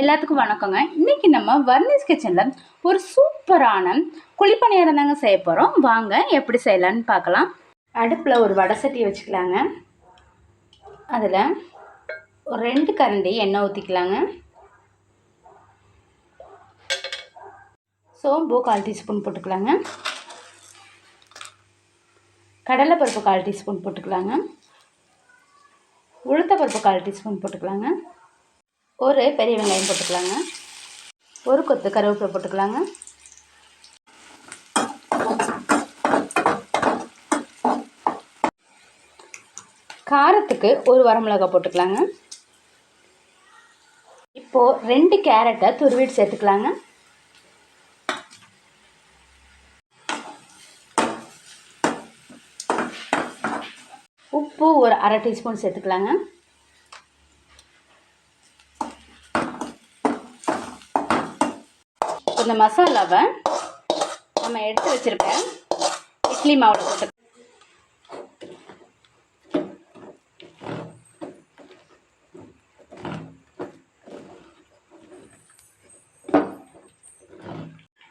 எல்லாத்துக்கும் வணக்கங்க. இன்னைக்கு நம்ம வர்னிஸ் கிச்சனில் ஒரு சூப்பரான குழிப்பணியாரம் தாங்க செய்ய போகிறோம் வாங்க எப்படி செய்யலான்னு பார்க்கலாம். அடுப்பில் ஒரு வடை சட்டி வச்சுக்கலாங்க. அதில் ஒரு ரெண்டு கரண்டி எண்ணெய் ஊற்றிக்கலாங்க சோம்பு கால் டீஸ்பூன் போட்டுக்கலாங்க. கடலைப்பருப்பு கால் டீஸ்பூன் போட்டுக்கலாங்க. உளுத்தப்பருப்பு கால் டீஸ்பூன் போட்டுக்கலாங்க. ஒரு பெரிய வெங்காயம் போட்டுக்கலாங்க. ஒரு கொத்து கருவேப்பிலை போட்டுக்கலாங்க. காரத்துக்கு ஒரு வரமிளகாய் போட்டுக்கலாங்க. இப்போது ரெண்டு கேரட்டை துருவிட்டு சேர்த்துக்கலாங்க. உப்பு ஒரு அரை டீஸ்பூன் சேர்த்துக்கலாங்க. இந்த மசாலாவை நம்ம எடுத்து வச்சுருக்கேன் இட்லி மாவில் போட்டு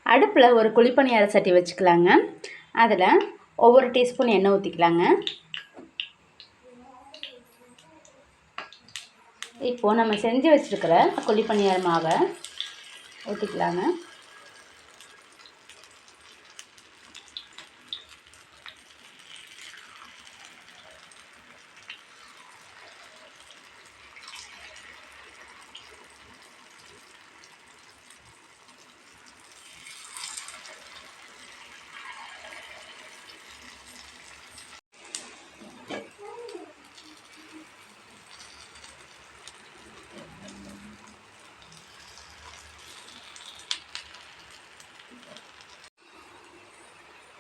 அடுப்பில் ஒரு குழிப்பணியார சட்டி வச்சுக்கலாங்க. அதில் ஒவ்வொரு டீஸ்பூன் எண்ணெய் ஊற்றிக்கலாங்க இப்போது நம்ம செஞ்சு வச்சுருக்கிற குழிப்பணியார மாவை ஊற்றிக்கலாங்க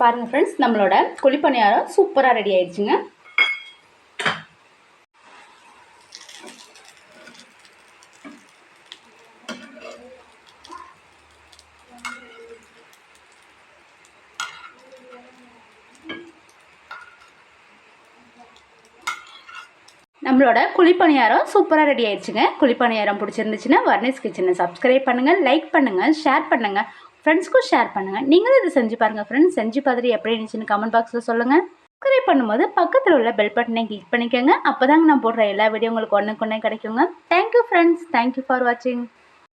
பாருங்கள் ஃப்ரெண்ட்ஸ் நம்மளோட குழிப்பணியாரம் சூப்பராக ரெடி ஆயிடுச்சுங்க. நம்மளோட குழிப்பணியாரம் சூப்பராக ரெடி ஆயிடுச்சுங்க. குழிப்பணியாரம் பிடிச்சிருந்துச்சுன்னா வர்னிஸ் கிச்சனை சப்ஸ்கிரைப் பண்ணுங்கள் லைக் பண்ணுங்கள் ஷேர் பண்ணுங்கள் ஃப்ரெண்ட்ஸ்க்கும் ஷேர் பண்ணுங்கள் நீங்களும் இதை செஞ்சு பாருங்கள் ஃப்ரெண்ட்ஸ் செஞ்சு பார்த்துட்டு எப்படி இருந்துச்சுன்னு கமெண்ட் பாக்ஸில் சொல்லுங்கள் சப்ஸ்கிரைப் பண்ணும்போது பக்கத்தில் உள்ள பெல் பட்டனை கிளிக் பண்ணிக்கோங்க. அப்போ தாங்க நான் போடுற எல்லா வீடியோ உங்களுக்கு ஒன்றுக்கு ஒன்றே கிடைக்குங்க. தேங்க்யூ ஃப்ரெண்ட்ஸ் தேங்க்யூ ஃபார் வாட்சிங்